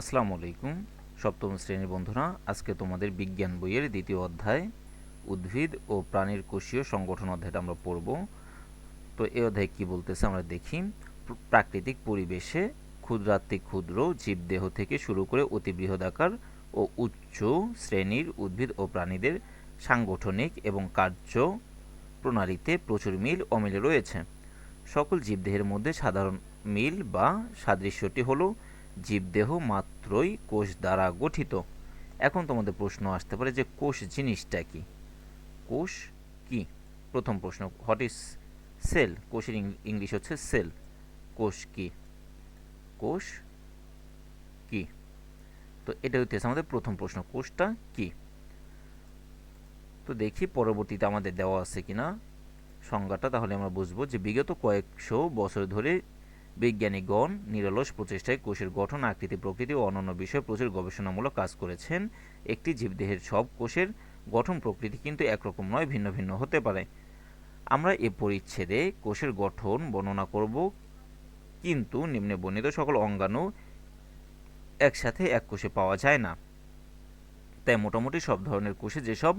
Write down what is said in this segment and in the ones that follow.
আসসালামু আলাইকুম। সপ্তম শ্রেণির বন্ধুরা, আজকে তোমাদের বিজ্ঞান বইয়ের দ্বিতীয় অধ্যায়, উদ্ভিদ ও প্রাণীর কোষীয় সংগঠন অধ্যায়টা আমরা পড়ব। তো এই অধ্যায় কি বলতেছে আমরা দেখি। প্রাকৃতিক পরিবেশে ক্ষুদ্রাতি ক্ষুদ্র জীবদেহ থেকে শুরু করে অতি বৃহদাকার ও উচ্চ শ্রেণির উদ্ভিদ ও প্রাণীদের সাংগঠনিক এবং কার্য প্রণালীতে প্রচুর মিল অমিল রয়েছে। সকল জীবদেহের মধ্যে সাধারণ মিল বা সাদৃশ্যটি হলো জীবদেহ মাত্রই কোষ দ্বারা গঠিত। এখন তোমাদের প্রশ্ন আসতে পারে যে কোষ জিনিসটা কি? কোষ কি? প্রথম প্রশ্ন হোয়াট ইজ সেল কোষের ইংলিশ হচ্ছে সেল কোষ কি? কোষ কি? তো এটা হচ্ছে আমাদের প্রথম প্রশ্ন, কোষটা কি? তো দেখি পরবর্তীতে আমাদের দেওয়া আছে কিনা সংজ্ঞাটা, তাহলে আমরা বুঝব যে বিগত কয়েকশো বছর ধরে বিজ্ঞানীগণ নিরলস প্রচেষ্টায় কোষের গঠন, আকৃতি, প্রকৃতি ও অন্যান্য বিষয়ে প্রচুর গবেষণামূলক কাজ করেছেন। একটি জীবদেহের সব কোষের গঠন প্রকৃতি কিন্তু একরকম নয়, ভিন্ন ভিন্ন হতে পারে। আমরা এ পরিচ্ছেদে কোষের গঠন বর্ণনা করব, কিন্তু নিম্নে বর্ণিত সকল অঙ্গাণু একসাথে এক কোষে পাওয়া যায় না। তাই মোটামুটি সব ধরনের কোষে যেসব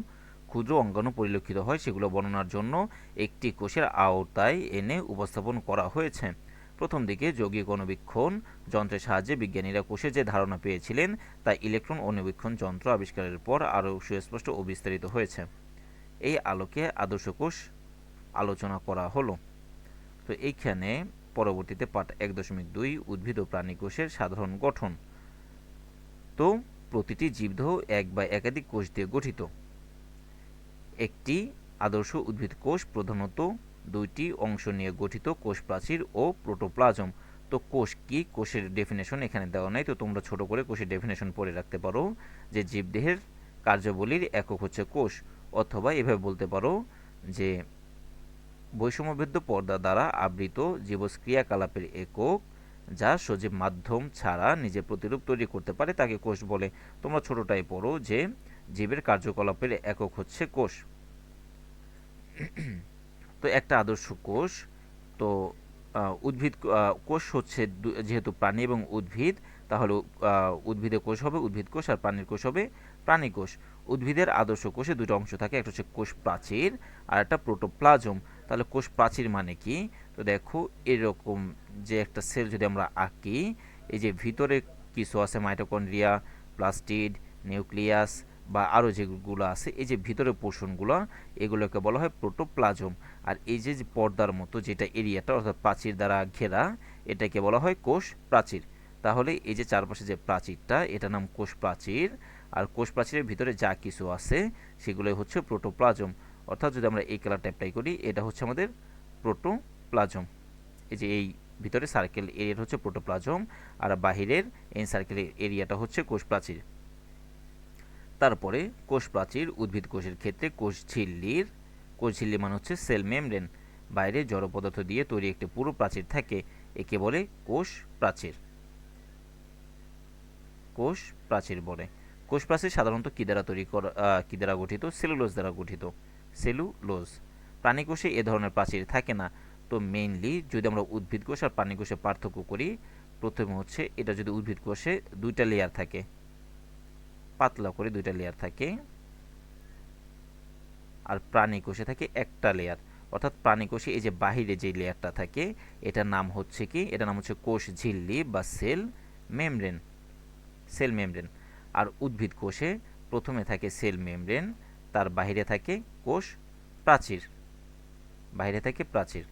ক্ষুদ্র অঙ্গাণু পরিলক্ষিত হয়, সেগুলো বর্ণনার জন্য একটি কোষের আওতায় এনে উপস্থাপন করা হয়েছে। প্রথম দিকে যৌগিক অনুবীক্ষণ যন্ত্রের সাহায্যে বিজ্ঞানীরা কোষের যে ধারণা পেয়েছিলেন, তা ইলেকট্রন অনুবীক্ষণ যন্ত্র আবিষ্কারের পর আরও সুস্পষ্ট ও বিস্তারিত হয়েছে। এই আলোকে আদর্শ কোষ আলোচনা করা হলো। তো এইখানে পরবর্তীতে পাঠ এক দশমিক দুই, উদ্ভিদ ও প্রাণী কোষের সাধারণ গঠন। তো প্রতিটি জীবদেহ এক বা একাধিক কোষ দিয়ে গঠিত। একটি আদর্শ উদ্ভিদ কোষ প্রধানত দুইটি অংশ নিয়ে গঠিত কোষ প্রাচীর ও প্রোটোপ্লাজম। তো কোষ কি? কোষের ডেফিনেশন এখানে দেওয়া নাই। তো তোমরা ছোট করে কোষের ডেফিনেশন পড়ে রাখতে পারো যে জীবদেহের কার্যাবলীর একক হচ্ছে কোষ। অথবা এভাবে বলতে পারো যে বৈষম্যবেদ্য পর্দা দ্বারা আবৃত জীবস ক্রিয়াকলাপের একক যা সজীব মাধ্যম ছাড়া নিজের প্রতিরূপ তৈরি করতে পারে তাকে কোষ বলে। তোমরা ছোটটাই পড়ো যে জীবের কার্যকলাপের একক হচ্ছে কোষ। তো একটা আদর্শ কোষ। তো উদ্ভিদ কোষ হচ্ছে যেহেতু প্রাণী এবং উদ্ভিদ, তাহলে উদ্ভিদের কোষ হবে উদ্ভিদ কোষ আর প্রাণীর কোষ হবে প্রাণী কোষ। উদ্ভিদের আদর্শ কোষে দুটো অংশ থাকে, একটা হচ্ছে কোষ প্রাচীর আর একটা প্রোটোপ্লাজম। তাহলে কোষ প্রাচীর মানে কি? তো দেখো, এরকম যে একটা সেল যদি আমরা আঁকি, এই যে ভিতরে কিছু আছে মাইটোকন্ড্রিয়া, প্লাস্টিড, নিউক্লিয়াস বা আরও যেগুলো আছে, এই যে ভিতরে পোর্শনগুলো এগুলোকে বলা হয় প্রোটোপ্লাজম। আর এই যে পর্দার মতো যেটা এরিয়াটা, অর্থাৎ প্রাচীর দ্বারা ঘেরা, এটাকে বলা হয় কোষ প্রাচীর। তাহলে এই যে চারপাশে যে প্রাচীরটা এটা নাম কোষ প্রাচীর। আর কোষ প্রাচীরের ভিতরে যা কিছু আছে সেগুলো হচ্ছে প্রোটোপ্লাজম। অর্থাৎ যদি আমরা এই কালারটা অ্যাপ্লাই করি, এটা হচ্ছে আমাদের প্রোটোপ্লাজম। এই যে এই ভিতরে সার্কেল এরিয়া হচ্ছে প্রোটোপ্লাজম, আর বাহিরের এই সার্কেলের এরিয়াটা হচ্ছে কোষ প্রাচীর। তারপরে কোষ প্রাচীর উদ্ভিদ কোষের ক্ষেত্রে কোষ ঝিল্লির, কোষ ঝিল্লি মানে হচ্ছে সেল মেমব্রেন, বাইরে জড় পদার্থ দিয়ে তৈরি একটি পুরো প্রাচীর থাকে, একে বলে কোষ প্রাচীর কোষ প্রাচীর বলে। কোষ প্রাচীর সাধারণত কী দ্বারা তৈরি করা কী দ্বারা গঠিত? সেলুলোজ দ্বারা গঠিত। সেলুলোজ। প্রাণী কোষে এ ধরনের প্রাচীর থাকে না। তো মেইনলি যদি আমরা উদ্ভিদ কোষ আর প্রাণী কোষে পার্থক্য করি, প্রথমে হচ্ছে এটা যদি উদ্ভিদ কোষে দুইটা লেয়ার থাকে। পাতলা করে দুইটা লেয়ার থাকে। আর প্রাণী কোষে থাকে একটা লেয়ার অর্থাৎ প্রাণী কোষে এই যে বাহিরে যে লেয়ারটা থাকে, এটার নাম হচ্ছে কি? এটার নাম হচ্ছে কোষ ঝিল্লি বা সেল মেমব্রেন সেল মেমব্রেন। আর উদ্ভিদ কোষে প্রথমে থাকে সেল মেমব্রেন, তার বাহিরে থাকে কোষ প্রাচীর। বাহিরে থাকে প্রাচীর।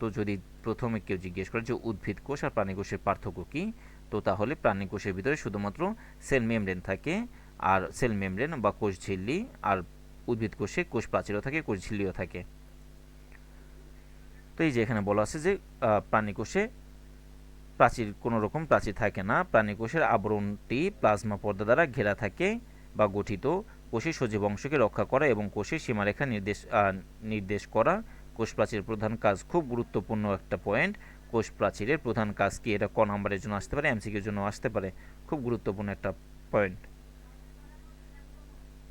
তো যদি প্রথমে কেউ জিজ্ঞেস করে যে উদ্ভিদ কোষ আর প্রাণী কোষের পার্থক্য কী? তো তাহলে প্রাণী কোষের ভিতরে শুধুমাত্র সেল মেমব্রেন থাকে আর সেল মেমব্রেন বা কোষ ঝিল্লি আর উদ্ভিদ কোষে কোষ প্রাচীরও থাকে, কোষ ঝিল্লিও থাকে। তো এই যে এখানে বলা আছে যে প্রাণী কোষে প্রাচীর কোনো রকম প্রাচীর থাকে না। প্রাণী কোষের আবরণটি প্লাজমা পর্দা দ্বারা ঘেরা থাকে বা গঠিত। কোষের সজীব অংশকে রক্ষা করা এবং কোষের সীমারেখা নির্দেশ নির্দেশ করা। কোষ প্রাচীর প্রধান কাজ খুব গুরুত্বপূর্ণ একটা পয়েন্ট। কোষ প্রাচীরের প্রধান কাজ কি? এটা ক নাম্বারের জন্য আসতে পারে এমসিকিউর জন্য আসতে পারে। খুব গুরুত্বপূর্ণ একটা পয়েন্ট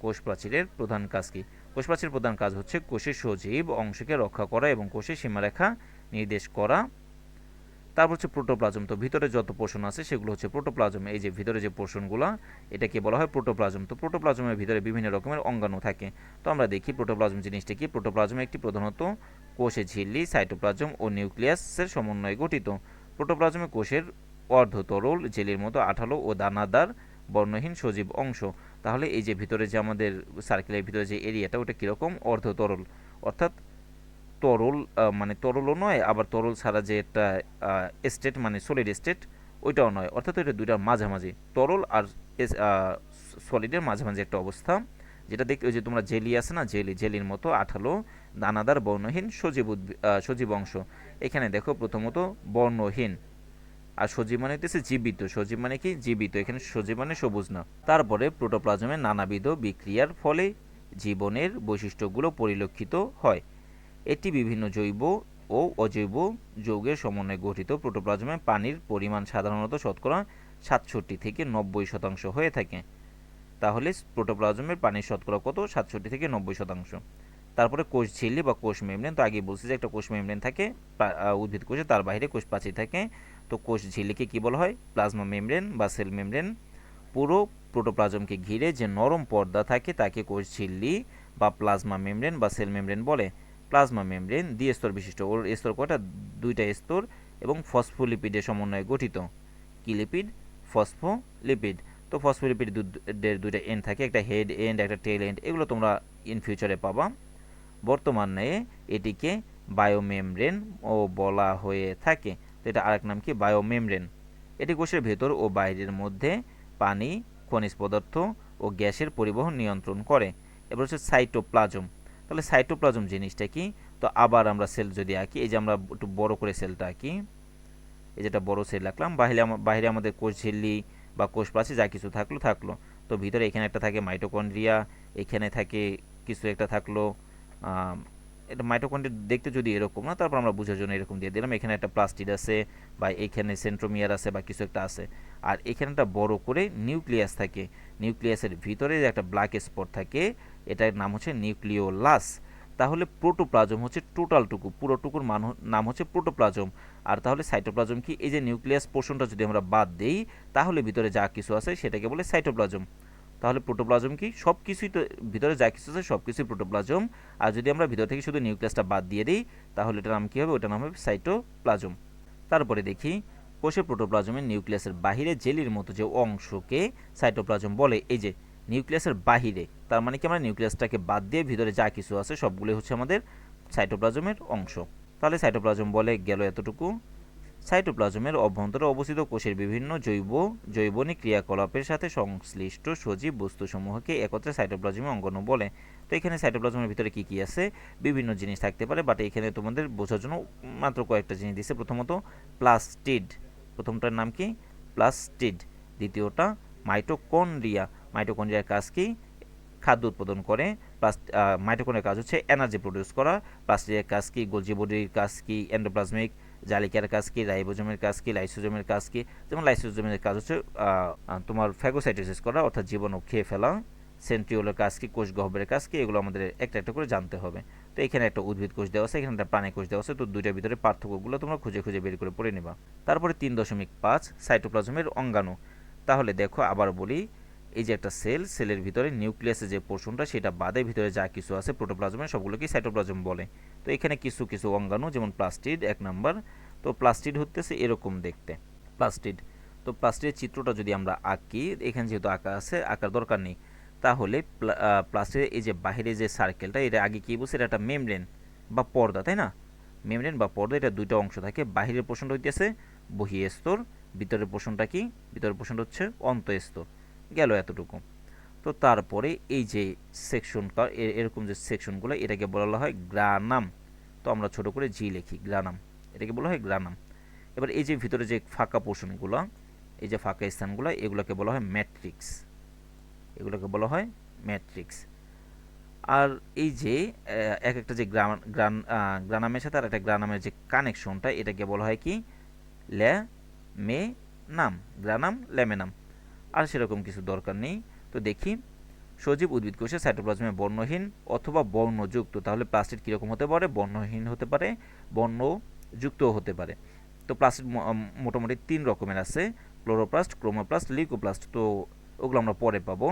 কোষ প্রাচীরের প্রধান কাজ কি? কোষ প্রাচীরের প্রধান কাজ হচ্ছে কোষের সজীব অংশকে রক্ষা করা এবং কোষের সীমারেখা নির্দেশ করা। তারপর হচ্ছে প্রোটোপ্লাজম। তো ভিতরে যত পোষণ আছে সেগুলো হচ্ছে প্রোটোপ্লাজম। এই যে ভিতরে যে পোষণগুলো, এটাকে বলা হয় প্রোটোপ্লাজম। তো প্রোটোপ্লাজমের ভিতরে বিভিন্ন রকমের অঙ্গাণু থাকে। তো আমরা দেখি প্রোটোপ্লাজম জিনিসটা কি? প্রোটোপ্লাজম একটি প্রধানত কোষে ঝিল্লি, সাইটোপ্লাজম ও নিউক্লিয়াসের সমন্বয়ে গঠিত। প্রোটোপ্লাজমে কোষের অর্ধ তরল জেলির মতো আঠালো ও দানাদার বর্ণহীন সজীব অংশ। তাহলে এই যে ভিতরে যে আমাদের সার্কেলের ভিতরে যে এরিয়াটা ওটা কীরকম? অর্ধ তরল অর্থাৎ তরল মানে তরলও নয়, আবার তরল ছাড়া যে একটা স্টেট মানে সলিড স্টেট ওইটাও নয়। অর্থাৎ এটা দুইটার মাঝামাঝি। তরল আর সলিডের মাঝামাঝি একটা অবস্থা। যেটা দেখতে ওই যে তোমরা জেলি আছে না? জেলি, জেলির মতো আঠালো। দানাদার বর্ণহীন সজীব সজীব অংশ। এখানে দেখো প্রথমত বর্ণহীন। আর সজীব মানে হচ্ছে জীবিত। সজীব মানে কি? জীবিত। এখানে সজীব মানে সবুজ না। তারপরে প্রোটোপ্লাজমে নানাবিধ বিক্রিয়ার ফলে জীবনের বৈশিষ্ট্যগুলো পরিলক্ষিত হয়। এটি বিভিন্ন জৈব ও অজৈব যৌগের সমন্বয়ে গঠিত। প্রোটোপ্লাজমে পানির পরিমাণ সাধারণত শতকরা সাতষট্টি থেকে নব্বই শতাংশ হয়ে থাকে। তাহলে প্রোটোপ্লাজমের পানির শতকরা কত? সাতষট্টি থেকে নব্বই শতাংশ। তারপরে কোষ ঝিল্লি বা কোষ মেমব্রেন, তো আগে বলছি যে একটা কোষ মেমব্রেন থাকে উদ্ভিদ কোষে, তার বাইরে কোষ প্রাচীর থাকে। তো কোষ ঝিল্লিকে কি বলা হয়? প্লাজমা মেমব্রেন বা সেল মেমব্রেন। পুরো প্রোটোপ্লাজমকে ঘিরে যে নরম পর্দা থাকে, তাকে কোষ ঝিল্লি বা প্লাজমা মেমব্রেন বা সেল মেমব্রেন বলে। প্লাজমা মেমব্রেন দ্বি স্তর বিশিষ্ট। ওর স্তর কয়টা? দুইটা স্তর এবং ফসফোলিপিডের সমন্বয়ে গঠিত। কি লিপিড? ফসফোলিপিড। তো ফসফোলিপিডের দুইটা এন্ড থাকে, একটা হেড এন্ড, একটা টেল এন্ড। এগুলো তোমরা ইন ফিউচারে পাবা। বর্তমানে এটিকে বায়োমেমব্রেন ও বলা হয়ে থাকে। তো এটা আরেক নাম কি? বায়োমেমব্রেন। এটি কোষের ভেতর ও বাইরের মধ্যে পানি, খনিজ পদার্থ ও গ্যাসের পরিবহন নিয়ন্ত্রণ করে। এবার হচ্ছে সাইটোপ্লাজম। তাহলে সাইটোপ্লাজম জিনিসটা কি? তো আবার আমরা সেল যদি আঁকি, এই যে আমরা একটু বড় করে সেলটা আঁকি, এই যেটা বড় সেল রাখলাম বাহিরে বাইরে আমাদের কোষ ঝিল্লি বা কোষ প্রাচীর যা কিছু থাকল থাকল। তো ভিতরে এখানে একটা থাকে মাইটোকন্ড্রিয়া, এখানে থাকে কিছু একটা থাকল এটা মাইটোকন্ড্রিয়া দেখতে যদি এরকম না, তারপর আমরা বোঝার জন্য এরকম দিয়ে দিলাম। এখানে একটা প্লাস্টিড আছে বা এখানে সেন্ট্রোমিয়ার আছে বা কিছু একটা আছে। আর এখানে একটা বড় করে নিউক্লিয়াস থাকে। নিউক্লিয়াসের ভিতরে যে একটা ব্ল্যাক স্পট থাকে, এটার নাম হচ্ছে নিউক্লিওলাস তাহলে প্রোটোপ্লাজম হচ্ছে টোটালটুকু পুরোটুকুর মান নাম হচ্ছে প্রোটোপ্লাজম আর তাহলে সাইটোপ্লাজম কি? এই যে নিউক্লিয়াস পোর্শনটা যদি আমরা বাদ দেই, তাহলে ভিতরে যা কিছু আছে, সেটাকে বলে সাইটোপ্লাজম তাহলে প্রোটোপ্লাজম কি? সব কিছুই তো ভিতরে যা কিছু আছে সব কিছুই প্রোটোপ্লাজম। আর যদি আমরা ভিতর থেকে শুধু নিউক্লিয়াসটা বাদ দিয়ে দিই, তাহলে এটার নাম কী হবে? ওটার নাম হবে সাইটোপ্লাজম। তারপরে দেখি কোষের প্রোটোপ্লাজমের নিউক্লিয়াসের বাহিরে জেলির মতো যে অংশকে সাইটোপ্লাজম বলে, এই যে নিউক্লিয়াসের বাহিরে, তার মানে কি আমরা নিউক্লিয়াসটাকে বাদ দিয়ে ভিতরে যা কিছু আছে সবগুলোই হচ্ছে আমাদের সাইটোপ্লাজমের অংশ। তাহলে সাইটোপ্লাজম বলে গেল এতটুকু। সাইটোপ্লাজমের অভ্যন্তরে অবস্থিত কোষের বিভিন্ন জৈব, জৈবনিক ক্রিয়াকলাপের সাথে সংশ্লিষ্ট সজীব বস্তুসমূহকে একত্রে সাইটোপ্লাজমের অঙ্গন বলে। তো এখানে সাইটোপ্লাজমের ভিতরে কি কি আছে? বিভিন্ন জিনিস থাকতে পারে বাট এখানে তোমাদের বোঝার জন্য মাত্র কয়েকটা জিনিস দিচ্ছে প্রথমত, প্লাস্টিড। প্রথমটার নাম কি? প্লাস্টিড। দ্বিতীয়টা, মাইটোকন্ড্রিয়া। মাইটোকন্ড্রিয়ার কাজ কি? খাদ্য উৎপাদন করে। প্লাস মাইটোকন্ড্রিয়ার কাজ হচ্ছে এনার্জি প্রডিউস করা। প্লাস্টিকের কাজ কি? গোলজি বডির কাজ কি? এন্ডোপ্লাজমিক জালিকার কাজ কি, রাইবোজোমের কাজ কি, লাইসোজোমের কাজ কি? যেমন লাইসোজোমের কাজ হচ্ছে তোমার ফ্যাগোসাইটোসিস করা, অর্থাৎ জীবাণু খেয়ে ফেলা, সেন্ট্রিওলের কাজ কি, কোষ গহ্বরের কাজ কি, এগুলো আমাদের একটা একটা করে জানতে হবে। তো এখানে একটা উদ্ভিদ কোষ দেওয়া আছে, এখানে একটা প্রাণী কোষ দেওয়া আছে, তো দুইটার ভিতরে পার্থক্যগুলো তোমরা খুঁজে খুঁজে বের করে পড়ে নেবা। তারপরে তিন দশমিক পাঁচ সাইটোপ্লাজমের অঙ্গাণু। তাহলে দেখো, আবার বলি এই যে একটা সেল সেলের ভিতরে নিউক্লিয়াসের যে পোর্শনটা সেটা বাদে ভিতরে যা কিছু আছে প্রোটোপ্লাজমের সবগুলোকে সাইটোপ্লাজম বলে। তো এখানে কিছু কিছু অঙ্গাণু, যেমন প্লাস্টিড এক নাম্বার তো প্লাস্টিড হতেছে এরকম দেখতে প্লাস্টিড তো প্লাস্টিডের চিত্রটা যদি আমরা আঁকি, এখানে যেহেতু আঁকা আছে, আঁকার দরকার নেই। তাহলে প্লাস্টিডের এই যে বাইরে যে সার্কেলটা এটা আগে কি বলছে? এটা একটা মেমব্রেন বা পর্দা, তাই না? মেমব্রেন বা পর্দা, এটা দুইটা অংশ থাকে। বাহিরের পোর্শনটা হইতেছে বহিঃস্তর, ভিতরের পোর্শনটা কি? ভিতরের পোর্শনটা হচ্ছে অন্তঃস্তর। গেল এতটুকু। তো তারপরে এই যে সেকশনটা এরকম যে সেকশনগুলো, এটাকে বলা হয় গ্রানাম। তো আমরা ছোট করে জি লিখি, গ্রানাম। এটাকে বলা হয় গ্রানাম। এবার এই যে ভিতরে যে ফাঁকা পোর্শনগুলো, এই যে ফাঁকা স্থানগুলো, এগুলোকে বলা হয় ম্যাট্রিক্স। এগুলোকে বলা হয় ম্যাট্রিক্স। আর এই যে এক একটা যে গ্রান গ্রান গ্রানামের সাথে আর একটা গ্রানামের যে কানেকশনটা, এটাকে বলা হয় কি? ল্যা মে নাম গ্রানাম ল্যামেনাম আর সেরকম কিছু দরকার নেই। তো দেখি, সজীব উদ্ভিদ কোষে সাইটোপ্লাজমে বর্ণহীন অথবা বর্ণযুক্ত, তাহলে প্লাস্টিড কীরকম হতে পারে? বর্ণহীন হতে পারে বর্ণযুক্ত হতে পারে। তো প্লাস্টিড মোটামুটি তিন রকমের আছে, ক্লোরোপ্লাস্ট, ক্রোমোপ্লাস্ট লিউকোপ্লাস্ট তো ওগুলো আমরা পরে পাবো।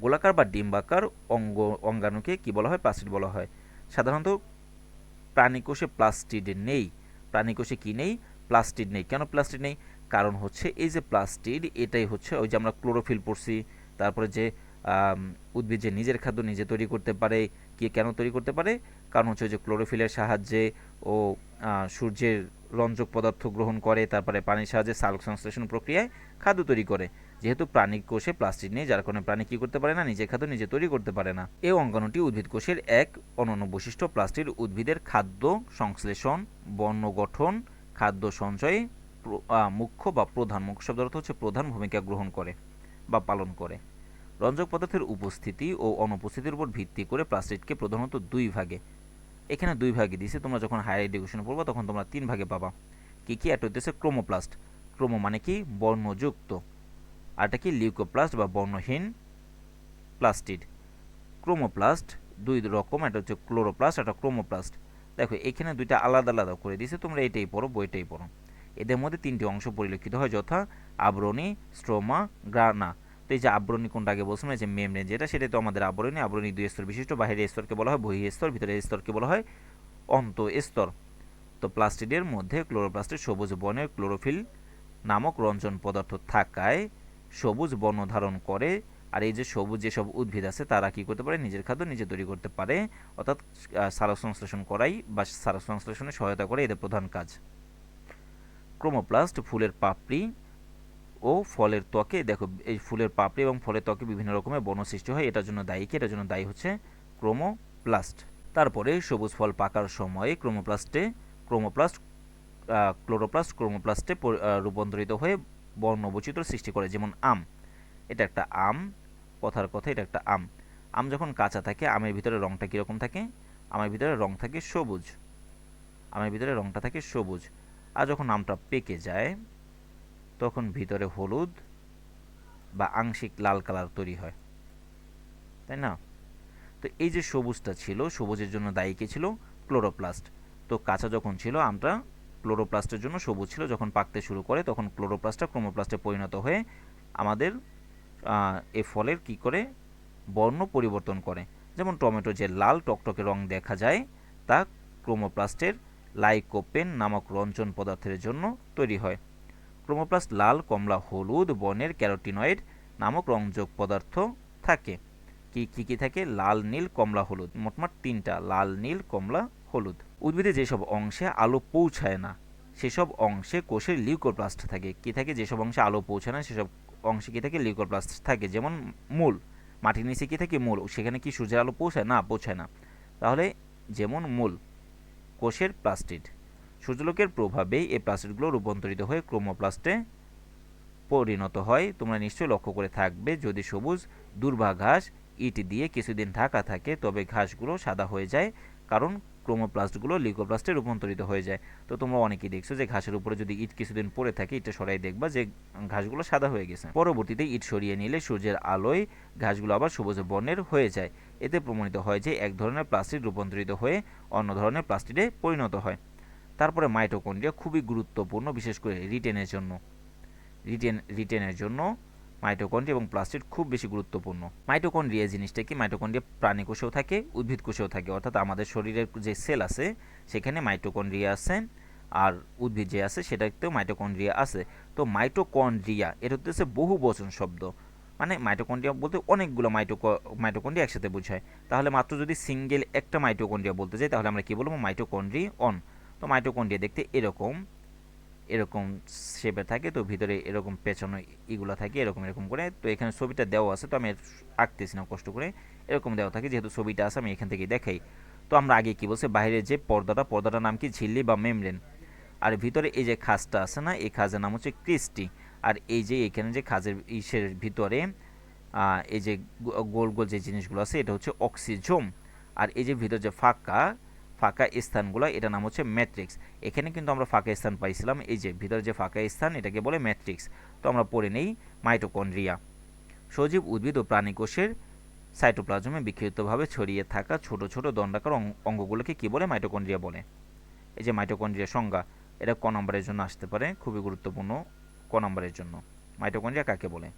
গোলাকার বা ডিম্বাকার অঙ্গ, অঙ্গাণুকে কি বলা হয়? প্লাস্টিড বলা হয়। সাধারণত প্রাণীকোষে প্লাস্টিড নেই। প্রাণীকোষে কি নেই? প্লাস্টিড নেই। কেন প্লাস্টিড নেই? কারণ হচ্ছে এই যে প্লাস্টিড, এটাই হচ্ছে ওই যে আমরা ক্লোরোফিল পড়ছি তারপরে যে উদ্ভিদ যে নিজের খাদ্য নিজে তৈরি করতে পারে, কি কেন তৈরি করতে পারে, কারণ হচ্ছে যে ক্লোরোফিলের সাহায্যে ও সূর্যের রঞ্জক পদার্থ গ্রহণ করে, তারপরে পানির সাহায্যে সালোক সংশ্লেষণ প্রক্রিয়ায় খাদ্য তৈরি করে। যেহেতু প্রাণী কোষে প্লাস্টিক নেই, যার কারণে প্রাণী কী করতে পারে না নিজে খাদ্য নিজে তৈরি করতে পারে না। এই অঙ্গাণুটি উদ্ভিদ কোষের এক অনন্য বৈশিষ্ট্য প্লাস্টিক উদ্ভিদের খাদ্য সংশ্লেষণ, বর্ণ গঠন, খাদ্য সঞ্চয়ে মুখ্য বা প্রধান, মুখ্য শব্দ অর্থ হচ্ছে প্রধান ভূমিকা গ্রহণ করে বা পালন করে। রঞ্জক পদার্থের উপস্থিতি ও অনুপস্থিতির উপর ভিত্তি করে প্লাস্টিককে প্রধানত দুই ভাগে, এখানে দুই ভাগে দিয়েছে তোমরা যখন হায়ার এডুকেশন পড়ব তখন তোমরা তিন ভাগে পাবা। কি কি একটা হইতেছে? ক্রোমোপ্লাস্ট। ক্রোমো মানে কি? বর্ণযুক্ত। আরটা কি? লিউকোপ্লাস্ট বা বর্ণহীন প্লাস্টিড। ক্রোমোপ্লাস্ট, দুই রকম, একটা হচ্ছে ক্লোরোপ্লাস্ট একটা ক্রোমোপ্লাস্ট। দেখো, এখানে দুইটা আলাদা আলাদা করে দিয়েছে তোমরা এটাই পড়ো, বইটাই পড়ো। এদের মধ্যে তিনটি অংশ পরিলক্ষিত হয়, যথা আবরণী, স্ট্রোমা, গ্রানা। তো এই যে আবরণী কোনটা আগে বলছিলাম যে মেমব্রেন যেটা, সেটা তো আমাদের আবরণী। আবরণী দুই স্তর বিশিষ্ট, বাহিরের স্তরকে বলা হয় বহি স্তর, ভিতরের স্তরকে বলা হয় অন্ত স্তর তো প্লাস্টিডের মধ্যে ক্লোরোপ্লাস্টের সবুজ বর্ণের ক্লোরোফিল নামক রঞ্জন পদার্থ থাকায় সবুজ বর্ণ ধারণ করে, আর এই যে সবুজ যেসব উদ্ভিদ আছে, তারা কি করতে পারে? নিজের খাদ্য নিজে তৈরি করতে পারে। অর্থাৎ সারক সংশ্লেষণ করাই বা সারক সংশ্লেষণে সহায়তা করে এদের প্রধান কাজ। ক্রোমোপ্লাস্ট, ফুলের পাপড়ি ও ফলের ত্বকে, দেখো, এই ফুলের পাপড়ি এবং ফলের ত্বকে বিভিন্ন রকমের বর্ণ সৃষ্টি হয়। এটার জন্য দায়ী কি? এটার জন্য দায়ী হচ্ছে ক্রোমোপ্লাস্ট। তারপরে সবুজ ফল পাকার সময়ে ক্রোমোপ্লাস্টে, ক্রোমোপ্লাস্ট ক্লোরোপ্লাস্ট ক্রোমোপ্লাস্টে রূপান্তরিত হয়ে বর্ণবৈচিত্র্য সৃষ্টি করে, যেমন আম। এটা একটা আম, কথার কথা, এটা একটা আম। আম যখন কাঁচা থাকে, আমের ভিতরে রংটা কীরকম থাকে? আমের ভিতরে রং থাকে সবুজ। আমের ভিতরে রংটা থাকে সবুজ। আর যখন আমটা পেকে যায়, তখন ভিতরে হলুদ বা আংশিক লাল কালার তৈরি হয়। তাই না? তো এই যে সবুজটা ছিল, সবুজের জন্য দায়ী কে ছিল? ক্লোরোপ্লাস্ট। তো কাঁচা যখন ছিল, আমটা ক্লোরোপ্লাস্টের জন্য সবুজ ছিল। যখন পাকতে শুরু করে, তখন ক্লোরোপ্লাস্টটা ক্রোমোপ্লাস্টে পরিণত হয়ে আমাদের এ ফলের কি করে? বর্ণ পরিবর্তন করে। যেমন টমেটো যে লাল টকটকে রং দেখা যায়, তা ক্রোমোপ্লাস্টের লাইকোপেন নামক রঞ্জন পদার্থের জন্য তৈরি হয়। ক্রোমোপ্লাস্ট লাল, কমলা, হলুদ বর্ণের ক্যারোটিনয়েড নামক রংযোগ পদার্থ থাকে। কি কি কি থাকে? লাল, নীল, কমলা, হলুদ। মোটমাট তিনটা, লাল, নীল, কমলা, হলুদ। উদ্ভিদে যেসব অংশে আলো পৌঁছায় না, সেসব অংশে কোষের লিউকোপ্লাস্ট থাকে। কি থাকে? যেসব অংশে আলো পৌঁছায় না, সেসব অংশে কি থাকে? লিউকোপ্লাস্ট থাকে। যেমন মূল। মাটির নিচে কি থাকে? মূল। সেখানে কি সূর্যের আলো পৌঁছায়? না পৌঁছায় না। তাহলে যেমন মূল। কোষের প্লাস্টিড। সূর্যলোকের প্রভাবেই এই প্লাস্টিডগুলো রূপান্তরিত হয়ে ক্রোমোপ্লাস্টে পরিণত হয়। তোমরা নিশ্চয়ই লক্ষ্য করে থাকবে, যদি সবুজ, দুর্বা ঘাস ইট দিয়ে কিছুদিন ঢাকা থাকে, তবে ঘাসগুলো সাদা হয়ে যায়, কারণ ক্রোমোপ্লাস্টগুলো লিকোপ্লাস্টে রূপান্তরিত হয়ে যায়। তো তোমরা অনেকেই দেখছ যে ঘাসের উপরে যদি ইট কিছুদিন পড়ে থাকে, ইটটা সরাই দেখবা যে ঘাসগুলো সাদা হয়ে গেছে। পরবর্তীতে ইট সরিয়ে নিলে সূর্যের আলোয় ঘাসগুলো আবার সবুজ বর্ণের হয়ে যায়। এতে প্রমাণিত হয় যে এক ধরনের প্লাস্টিক রূপান্তরিত হয়ে অন্য ধরনের প্লাস্টিকে পরিণত হয়। তারপরে মাইটোকন্ড্রিয়া খুবই গুরুত্বপূর্ণ, বিশেষ করে রিটেনের জন্য। রিটেন রিটেনের জন্য মাইটোকন্ড্রিয়া এবং প্লাস্টিড খুব বেশি গুরুত্বপূর্ণ। মাইটোকন্ড্রিয়া জিনিসটা কি? মাইটোকন্ড্রিয়া প্রাণী কোষেও থাকে, উদ্ভিদ কোষেও থাকে। অর্থাৎ আমাদের শরীরের যে সেল আছে, সেখানে মাইটোকন্ড্রিয়া আছে আর উদ্ভিদ যে আছে, সেটাতেও মাইটোকন্ড্রিয়া আছে। তো মাইটোকন্ড্রিয়া এটা হচ্ছে বহু বচন শব্দ। মানে মাইটোকন্ড্রিয়া বলতে অনেকগুলো মাইটোক মাইটোকন্ড্রিয়া একসাথে বোঝায়। তাহলে মাত্র যদি সিঙ্গেল একটা মাইটোকন্ড্রিয়া বলতে চাই তাহলে আমরা কী বলব? মাইটোকন্ড্রি অন তো মাইটোকন্ড্রিয়া দেখতে এরকম এরকম শেপে থাকে, তো ভিতরে এরকম পেছানো ইগুলো থাকে, এরকম এরকম করে। তো এখানে ছবিটা দেওয়া আছে, তো আমি আঁকতেছি না কষ্ট করে। এরকম দেওয়া থাকে, যেহেতু ছবিটা আছে, আমি এখান থেকে দেখাই। তো আমরা আগে কি বলছি? বাইরে যে পর্দাটা, পর্দাটার নাম কি? ঝিল্লি বা মেমরেন আর ভিতরে এই যে খাজটা আছে না, এই খাজের নাম হচ্ছে ক্রিস্টি। আর এই যে এখানে যে খাজের ইসের ভিতরে এই যে গোল গোল যে জিনিসগুলো আছে, এটা হচ্ছে অক্সিজোম। আর এই যে ভিতরে যে ফাঁকা ফাঁকা স্থানগুলো এটা নাম হচ্ছে ম্যাট্রিক্স। এখানে কিন্তু আমরা ফাঁকা স্থান পাইছিলাম, এই যে ভিতরে যে ফাঁকা স্থান, এটাকে বলে ম্যাট্রিক্স। তো আমরা পড়ে নেই মাইটোকন্ড্রিয়া। সজীব উদ্ভিদ ও প্রাণী কোষের সাইটোপ্লাজমে বিক্ষিপ্তভাবে ছড়িয়ে থাকা ছোট ছোট দণ্ডাকার অঙ্গগুলোকে কী বলে? মাইটোকন্ড্রিয়া বলে। এই যে মাইটোকন্ড্রিয়া সংজ্ঞা, এটা ক নম্বরের জন্য আসতে পারে, খুবই গুরুত্বপূর্ণ। ক নম্বরের জন্য? মাইটোকন্ড্রিয়া কাকে বলে?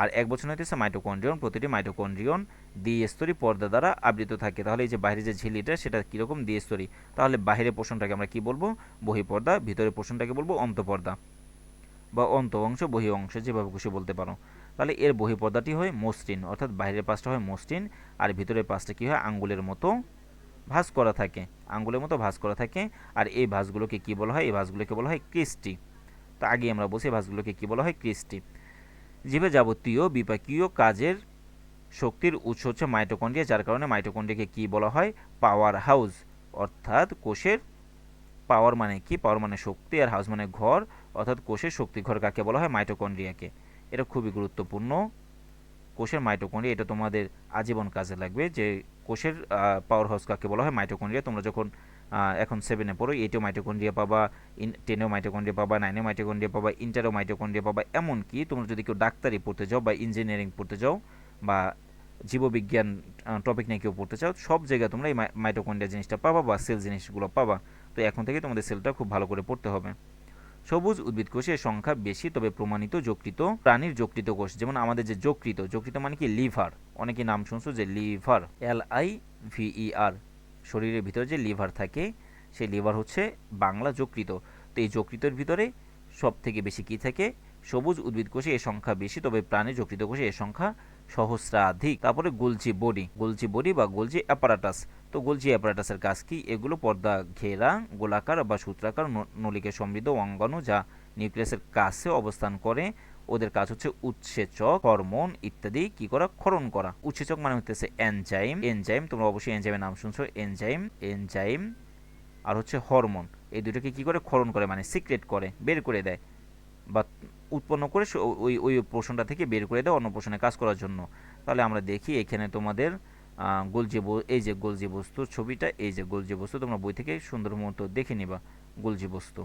আর এক বছর হইতেছে মাইটোকন্ড্রিয়ন, প্রতিটি মাইটোকন্ড্রিয়ন দ্বিস্তরী পর্দা দ্বারা আবৃত থাকে। তাহলে এই যে বাইরে যে ঝিলিটা সেটা কীরকম দ্বিস্তরী? তাহলে বাইরের পোষণটাকে আমরা কি বলব? বহিপর্দা ভিতরে পোষণটাকে বলব অন্তপর্দা বা অন্ত অংশ বহি অংশ যেভাবে খুশি বলতে পারো। তাহলে এর বহিপর্দাটি হয় মসৃণ, অর্থাৎ বাইরের পাশটা হয় মসৃণ আর ভিতরের পাশটা কী হয় আঙ্গুলের মতো ভাঁজ করা থাকে। আঙ্গুলের মতো ভাঁজ করা থাকে আর এই ভাঁজগুলোকে কি বলা হয়? এই ভাঁজগুলোকে বলা হয় ক্রিস্টি। তো আগে আমরা বসে ভাঁজগুলোকে কি বলা হয়? ক্রিস্টি। জীবে যাবতীয় বিপাকীয় কাজের শক্তির উৎস হচ্ছে মাইটোকন্ড্রিয়া, যার কারণে মাইটোকন্ড্রিয়াকে কি বলা হয়? Powerhouse. অর্থাৎ কোষের পাওয়ার মানে কি? পাওয়ার মানে শক্তি, আর হাউস মানে ঘর। অর্থাৎ কোষের শক্তি, ঘর কাকে বলা হয়? মাইটোকন্ড্রিয়াকে। এটা খুবই গুরুত্বপূর্ণ। কোষের মাইটোকন্ড্রিয়া, এটা তোমাদের আজীবন কাজে লাগবে যে কোষের পাওয়ার হাউস কাকে বলা হয়? মাইটোকন্ড্রিয়া। তোমরা যখন এখন সেভেনে পড়ো এইটেও মাইটোকন্ড্রিয়া পাবা ইন টেনেও মাইটোকন্ড্রিয়া পাবা নাইনেও মাইটোকন্ড্রিয়া পাবা ইন্টারও মাইটোকন্ড্রিয়া পাবা, এমনকি তোমরা যদি কেউ ডাক্তারি পড়তে যাও বা ইঞ্জিনিয়ারিং পড়তে যাও বা জীববিজ্ঞান টপিক নিয়ে কেউ পড়তে চাও, সব জায়গায় তোমরা এই মাইটোকন্ড্রিয়া জিনিসটা পাবা বা সেল জিনিসগুলো পাবা। তো এখন থেকে তোমাদের সেলটা খুব ভালো করে পড়তে হবে। সবুজ উদ্ভিদ কোষের সংখ্যা বেশি, তবে প্রমাণিত যকৃত প্রাণীর যকৃত কোষ, যেমন আমাদের যে যকৃত যকৃত মানে কি? লিভার। অনেকে নাম শুনছো যে লিভার এল আই ভিই আর শরীরের ভিতরে যে লিভার থাকে, সেই লিভার হচ্ছে বাংলা যকৃত তো এই যকৃতের ভিতরে সব থেকে বেশি কি থাকে? সবুজ উদ্ভিদ কোষে এর সংখ্যা বেশি, তবে প্রাণী যকৃত কোষে এর সংখ্যা সহস্রাধিক। তারপরে গোলজি বডি গোলজি বডি বা গোলজি অ্যাপারাটাস। তো গোলজি অ্যাপারাটাসের কাজ কি? এগুলো পর্দা, ঘেরা, গোলাকার বা সূত্রাকার নলিকে সমৃদ্ধ অঙ্গাণু যা নিউক্লিয়াসের কাছে অবস্থান করে। ওদের কাজ হচ্ছে উৎসেচক, হরমোন ইত্যাদি কি করা? ক্ষরণ করা। উৎসেচক মানে হচ্ছে এনজাইম এনজাইম তোমরা অবশ্যই এনজাইমের নাম শুনছো। এনজাইম এনজাইম আর হচ্ছে হরমোন। এই দুটোকে কি করে? ক্ষরণ করে মানে সিক্রেট করে, বের করে দেয়। বা উৎপন্ন করে ওই ওই পোষণটা থেকে বের করে দেয় অন্য পোষণে কাজ করার জন্য। তাহলে আমরা দেখি এখানে তোমাদের গোলজি এই যে গোলজি বস্তুর ছবিটা, এই যে গোলজি বস্তু তোমরা বই থেকে সুন্দর মতো দেখে নিবা। গোলজি বস্তু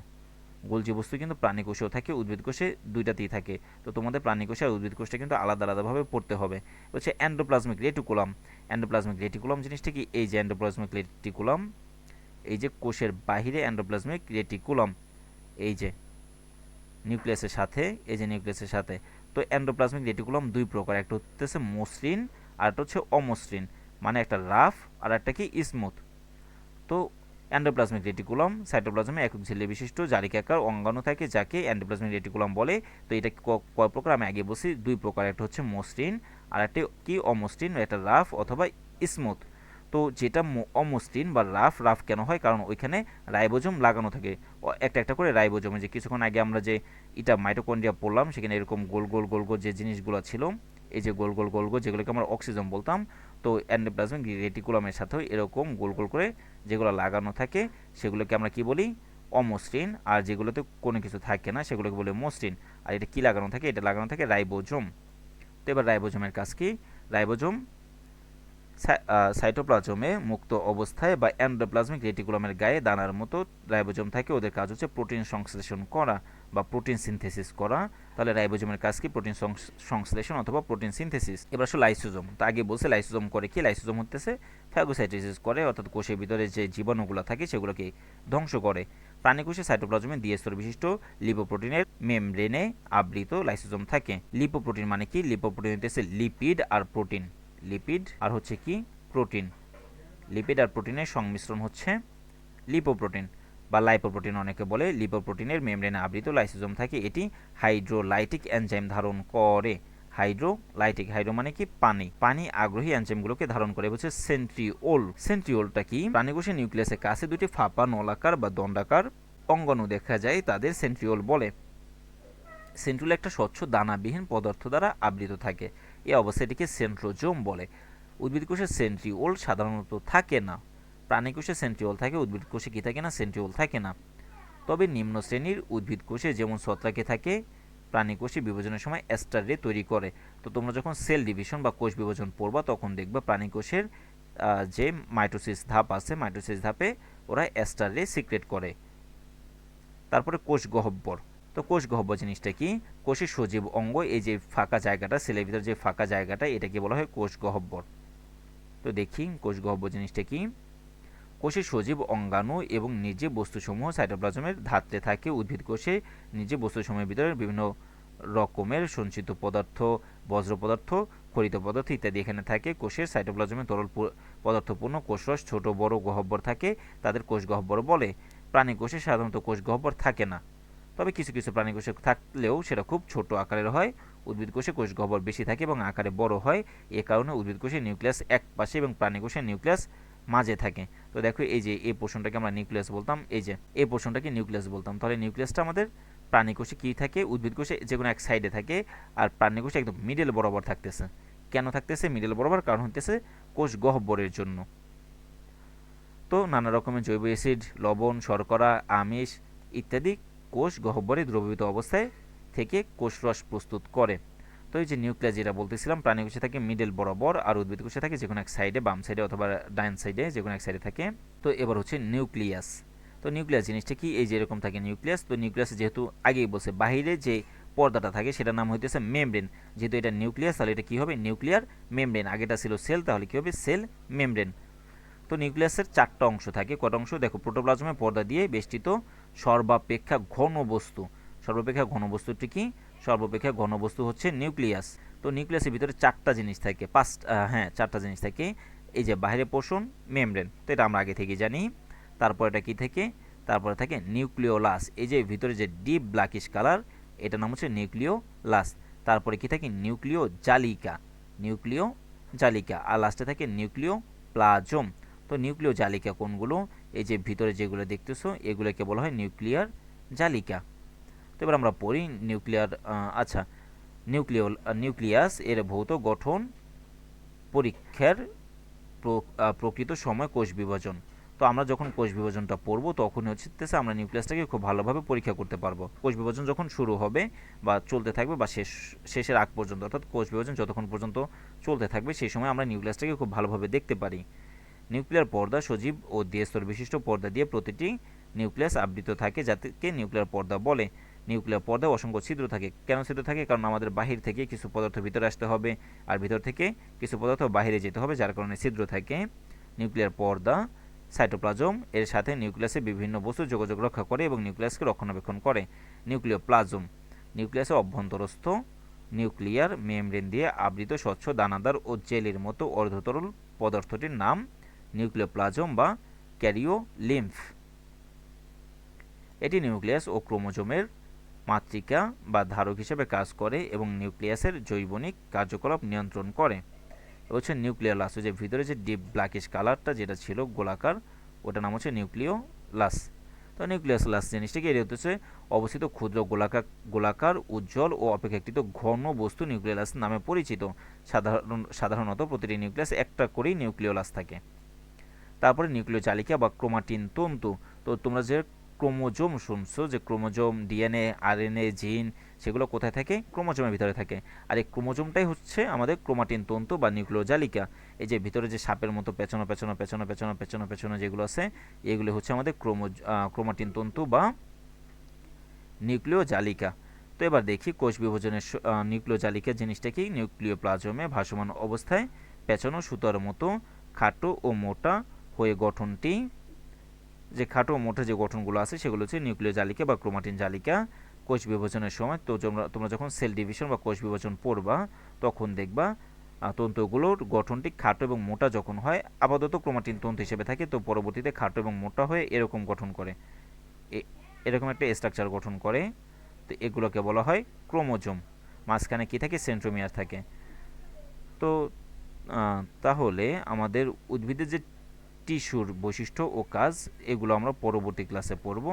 গোলজি বস্তু কিন্তু প্রাণী কোষেও থাকে, উদ্ভিদ কোষে দুইটাতেই থাকে। তো তোমাদের প্রাণী কোষে আর উদ্ভিদ কোষটা কিন্তু আলাদা আলাদাভাবে পড়তে হবে। হচ্ছে অ্যান্ডোপ্লাজমিক রেটিকুলাম অ্যান্ডোপ্লাজমিক রেটিকুলাম জিনিসটা কি? এই যে অ্যান্ডোপ্লাজমিক রেটিকুলাম এই যে কোষের বাহিরে অ্যান্ডোপ্লাজমিক রেটিকুলাম এই যে নিউক্লিয়াসের সাথে, এই যে নিউক্লিয়াসের সাথে। তো অ্যান্ডোপ্লাজমিক রেটিকুলাম দুই প্রকার, একটা হচ্ছে মসৃণ আর একটা হচ্ছে অমসৃণ। মানে একটা রাফ আর একটা কি স্মুথ। তো অ্যান্ডোপ্লাজমিক রেটিকুলাম সাইটোপ্লাজমে একক ঝিল্লি বিশিষ্ট জারিকাকার অঙ্গাণু থাকে, যাকে অ্যান্ডোপ্লাজমিক রেটিকুলাম বলে। তো এটা কয় প্রকার আমি আগে বলছি, দুই প্রকার, একটা হচ্ছে মসৃণ, আর একটা কি অমসৃণ, একটা রাফ অথবা স্মুথ। তো যেটা অমসৃণ বা রাফ রাফ কেন হয়? কারণ ওইখানে রাইবোজম লাগানো থাকে। একটা একটা করে রাইবোজম যে কিছুক্ষণ আগে আমরা যে এটা মাইটোকন্ড্রিয়া পড়লাম, সেখানে এরকম গোল গোল গোল গোল যে জিনিসগুলো ছিল, এই যে গোল গোল গোল গোল যেগুলোকে আমরা অক্সিজেন বলতাম তো অ্যান্ডোপ্লাজমিক রেটিকুলামের সাথেও এরকম গোল গোল করে যেগুলো লাগানো থাকে, সেগুলোকে আমরা কি বলি? অমসৃণ আর যেগুলোতে কোনো কিছু থাকে না, সেগুলোকে বলে মসৃণ। আর এটা কি লাগানো থাকে? এটা লাগানো থাকে রাইবোজম। তো এবার রাইবোজমের কাজ কি? রাইবোজম সাইটোপ্লাজমে মুক্ত অবস্থায় বা অ্যান্ডোপ্লাজমিক রেটিকুলামের গায়ে দানার মতো রাইবোজম থাকে। ওদের কাজ হচ্ছে প্রোটিন সংশ্লেষণ করা। বা প্রোটিন সিনথেসিস করা, তাহলে রাইবোজোমের কাজ কি? প্রোটিন সংশ্লেষণ অথবা প্রোটিন সিনথেসিস এবার আসলে লাইসোজোম তো আগে বলছে লাইসোজোম করে কি? লাইসোজোম হতেছে ফ্যাগোসাইটোসিস করে, অর্থাৎ কোষের ভিতরে যে জীবাণুগুলো থাকে সেগুলোকে ধ্বংস করে। প্রাণীকোষে সাইটোপ্লাজমে দ্বিস্তর বিশিষ্ট লিপোপ্রোটিনের মেমব্রেনে আবৃত লাইসোজোম থাকে। লিপোপ্রোটিন মানে কি? লিপোপ্রোটিন হতেছে লিপিড আর প্রোটিন লিপিড আর হচ্ছে কি? প্রোটিন লিপিড আর প্রোটিনের সংমিশ্রণ হচ্ছে লিপোপ্রোটিন বা লাইপোপ্রোটিন অনেকে বলে লিপোপ্রোটিনের মেমব্রেনে আবৃত লাইসোজোম থাকে, এটি হাইড্রোলাইটিক এনজাইম ধারণ করে। হাইড্রোলাইটিক হাইড্রো মানে কি? পানি। পানি আগ্রহী এনজাইমগুলোকে ধারণ করে, বলছে সেন্ট্রিওল সেন্ট্রিওলটা কি? প্রাণীকোষের নিউক্লিয়াসের কাছে দুটি ফাঁপা, নলাকার বা দণ্ডাকার অঙ্গনু দেখা যায়, তাদের সেন্ট্রিওল বলে। সেন্ট্রিওল একটা স্বচ্ছ দানাবিহীন পদার্থ দ্বারা আবৃত থাকে। এই অবস্থাটিকে সেন্ট্রোজোম বলে। উদ্ভিদ কোষে সেন্ট্রিওল সাধারণত থাকে না। প্রাণী কোষে সেন্ট্রিওল থাকে, উদ্ভিদ কোষে কী থাকে না, সেন্ট্রিওল থাকে না। তবে নিম্ন শ্রেণির উদ্ভিদ কোষে যেমন ছত্রাকে থাকে, প্রাণী কোষে বিভাজনের সময় রে তৈরি করে। তো তোমরা যখন সেল ডিভিশন বা কোষ বিভাজন পড়বা, তখন দেখবা প্রাণী কোষের যে মাইটোসিস ধাপ আছে, মাইটোসিস ধাপে ওরা রে সিক্রেট করে। তারপরে কোষ গহব্বর। তো কোষ গহ্বর জিনিসটা কি? কোষের সজীব অঙ্গ, এই যে ফাঁকা জায়গাটা, সেলের ভিতরে যে ফাঁকা জায়গাটা, এটাকে বলা হয় কোষ গহ্বর তো দেখি কোষ গহ্বর জিনিসটা কি? কোষে সজীব অঙ্গাণু এবং নিজে বস্তুসমূহ সাইটোপ্লাজমের ধাত্রে থাকে উদ্ভিদ কোষে নিজে বস্তুসমূহের ভিতরে বিভিন্ন রকমের সঞ্চিত পদার্থ, বজ্র পদার্থ খরিত পদার্থ ইত্যাদি এখানে থাকে। কোষের সাইটোপ্লাজমে তরল পদার্থপূর্ণ কোষরস, ছোট, বড় গহ্বর থাকে। তাদের কোষ গহ্বর বলে। প্রাণী কোষে সাধারণত কোষ গহ্বর থাকে না। তবে কিছু কিছু প্রাণী কোষে থাকলেও সেটা খুব ছোট আকারের হয়। উদ্ভিদ কোষে কোষ গহ্বর বেশি থাকে এবং আকারে বড় হয়। এ কারণে উদ্ভিদ কোষে নিউক্লিয়াস এক পাশে এবং প্রাণী কোষে নিউক্লিয়াস মাঝে থাকে। তো দেখো এই যে এই পোর্শনটাকে আমরা নিউক্লিয়াস বলতাম, এই যে এই পোর্শনটাকে নিউক্লিয়াস বলতাম। তাহলে নিউক্লিয়াসটা আমাদের প্রাণী কোষে কী থাকে? উদ্ভিদ কোষে যে কোনো এক সাইডে থাকে আর প্রাণী কোষে একদম মিডল বরাবর থাকতেছে। কেন থাকতেছে? মিডল বরাবর কারণ হতেছে কোষ গহ্বরের জন্য। তো নানা রকমের জৈব অ্যাসিড লবণ, শর্করা, আমিষ ইত্যাদি কোষ গহ্বরে দ্রবীভূত অবস্থায় থেকে কোষরস প্রস্তুত করে। তো এই যে নিউক্লিয়াস যেটা বলতেছিলাম, প্রাণী কোষে থাকে মিডল বরাবর আর উদ্ভিদ কোষে থাকে যে কোনো এক সাইডে বাম সাইডে অথবা ডাইন সাইডে যে কোনো এক সাইডে থাকে। তো এবার হচ্ছে নিউক্লিয়াস তো নিউক্লিয়াস জিনিসটা কি? এই যে এরকম থাকে নিউক্লিয়াস তো নিউক্লিয়াস যেহেতু আগেই বলছে, বাহিরে যে পর্দাটা থাকে সেটার নাম হইতেছে মেমব্রেন যেহেতু এটা নিউক্লিয়াস তাহলে এটা কী হবে? নিউক্লিয়ার মেমব্রেন আগেটা ছিল সেল তাহলে কী হবে? সেল মেমব্রেন তো নিউক্লিয়াসের চারটা অংশ থাকে। কটা অংশ? দেখো প্রোটোপ্লাজমে পর্দা দিয়ে বেষ্টিত সর্বাপেক্ষা ঘন বস্তু। সর্বাপেক্ষা ঘন বস্তুটি কি? সর্বাপেক্ষা ঘন বস্তু হচ্ছে নিউক্লিয়াস। তো নিউক্লিয়াসের ভিতরে চারটা জিনিস থাকে। পাঁচ হ্যাঁ চারটা জিনিস থাকে। এই যে বাইরে পোষণ, মেমব্রেন, তো এটা আমরা আগে থেকে জানি। তারপর এটা কি থাকে? তারপরে থাকে নিউক্লিওলাস। এই যে ভিতরে যে ডিপ ব্ল্যাকিশ কালার, এটার নাম হচ্ছে নিউক্লিওলাস। তারপরে কি থাকে? নিউক্লিও জালিকা নিউক্লিও জালিকা আর লাস্টে থাকে নিউক্লিও প্লাজম তো নিউক্লিয় জালিকা কোনগুলো? এই যে ভিতরে যেগুলো দেখতেছো, এগুলোকে বলা হয় নিউক্লিয়ার জালিকা। তো এবার আমরা পড়ি নিউক্লিয়ার আচ্ছা নিউক্লিয় নিউক্লিয়াস এর ভৌত গঠন পরীক্ষার প্রকৃত সময় কোষ বিভাজন। তো আমরা যখন কোষ বিভাজনটা পড়ব তখন হচ্ছে আমরা নিউক্লিয়াসটাকে খুব ভালোভাবে পরীক্ষা করতে পারব। কোষ বিভাজন যখন শুরু হবে বা চলতে থাকবে বা শেষ, শেষের আগ পর্যন্ত, অর্থাৎ কোষ বিভাজন যতক্ষণ পর্যন্ত চলতে থাকবে সেই সময় আমরা নিউক্লিয়াসটাকে খুব ভালোভাবে দেখতে পারি। নিউক্লিয়ার পর্দা সজীব ও দ্বিস্তর বিশিষ্ট পর্দা দিয়ে প্রতিটি নিউক্লিয়াস আবৃত থাকে যাকে নিউক্লিয়ার পর্দা বলে। নিউক্লিয়ার পর্দায় অসংখ্য ছিদ্র থাকে। কেন ছিদ্র থাকে? কারণ আমাদের বাহির থেকে কিছু পদার্থ ভিতরে আসতে হবে আর ভিতর থেকে কিছু পদার্থ বাহিরে যেতে হবে, যার কারণে ছিদ্র থাকে। নিউক্লিয়ার পর্দা, সাইটোপ্লাজম, এর সাথে নিউক্লিয়াসে বিভিন্ন বস্তু যোগাযোগ রক্ষা করে এবং নিউক্লিয়াসকে রক্ষণাবেক্ষণ করে। নিউক্লিয় প্লাজম নিউক্লিয়াসের অভ্যন্তরস্থ নিউক্লিয়ার মেমব্রেন দিয়ে আবৃত স্বচ্ছ দানাদার ও জেলের মতো অর্ধতরল পদার্থটির নাম নিউক্লিওপ্লাজম বা ক্যারিও লিম্ফ এটি নিউক্লিয়াস ও ক্রোমোজোমের মাতৃকা বা ধারক হিসেবে কাজ করে এবং নিউক্লিয়াসের জৈবনিক কার্যকলাপ নিয়ন্ত্রণ করে। হচ্ছে নিউক্লিয়ার লাস যে ভিতরে যে ডিপ ব্ল্যাকিশ কালারটা যেটা ছিল গোলাকার, ওটার নাম হচ্ছে নিউক্লিও লাস তো নিউক্লিয়াস লাস জিনিসটাকে এর হচ্ছে অবস্থিত ক্ষুদ্র গোলাকার গোলাকার, উজ্জ্বল ও অপেক্ষাকৃত ঘন বস্তু নিউক্লিয়াস নামে পরিচিত। সাধারণ, সাধারণত প্রতিটি নিউক্লিয়াস একটা করেই নিউক্লিওলাস থাকে। তারপরে নিউক্লিয় চালিকা বা ক্রোমাটিন তন্তু। তো তোমরা যে ক্রোমোজোম শুনছো? যে ক্রোমোজোম, ডিএনএ, আরএনএ, জিন, সেগুলো কোথায় থাকে? ক্রোমোজোমের ভিতরে থাকে। আর এই ক্রোমোজোমটাই হচ্ছে আমাদের ক্রোমাটিন তন্তু বা নিউক্লিয় জালিকা এই যে ভিতরে যে সাপের মতো পেছনো পেছনো পেছনো পেছনো পেছনো পেছনো যেগুলো আছে, এগুলো হচ্ছে আমাদের ক্রোমো ক্রোমাটিন তন্তু বা নিউক্লিয় জালিকা তো এবার দেখি কোষ বিভাজনের নিউক্লিয় জালিকা জিনিসটা কি? নিউক্লিয় প্লাজমে ভাসমান অবস্থায় পেছনো সুতার মতো খাটো ও মোটা হয়ে গঠনটি যে খাটো মোটা যে গঠনগুলো আছে, সেগুলো হচ্ছে নিউক্লিয় জালিকা বা ক্রোমাটিন জালিকা। কোষ বিভাজনের সময় তো তোমরা যখন সেল ডিভিশন বা কোষ বিভাজন পড়বা, তখন দেখবা তন্তুগুলোর গঠনটি খাটো এবং মোটা যখন হয়, আপাতত ক্রোমাটিন তন্তু হিসেবে থাকে, তো পরবর্তীতে খাটো এবং মোটা হয়ে এরকম গঠন করে। এরকম একটা স্ট্রাকচার গঠন করে। তো এগুলোকে বলা হয় ক্রোমোজোম। মাঝখানে কি থাকে? সেন্ট্রোমিয়ার থাকে। তো তাহলে আমাদের উদ্ভিদের যে টিস্যুর বৈশিষ্ট্য ও কাজ এগুলো আমরা পরবর্তী ক্লাসে পড়ব।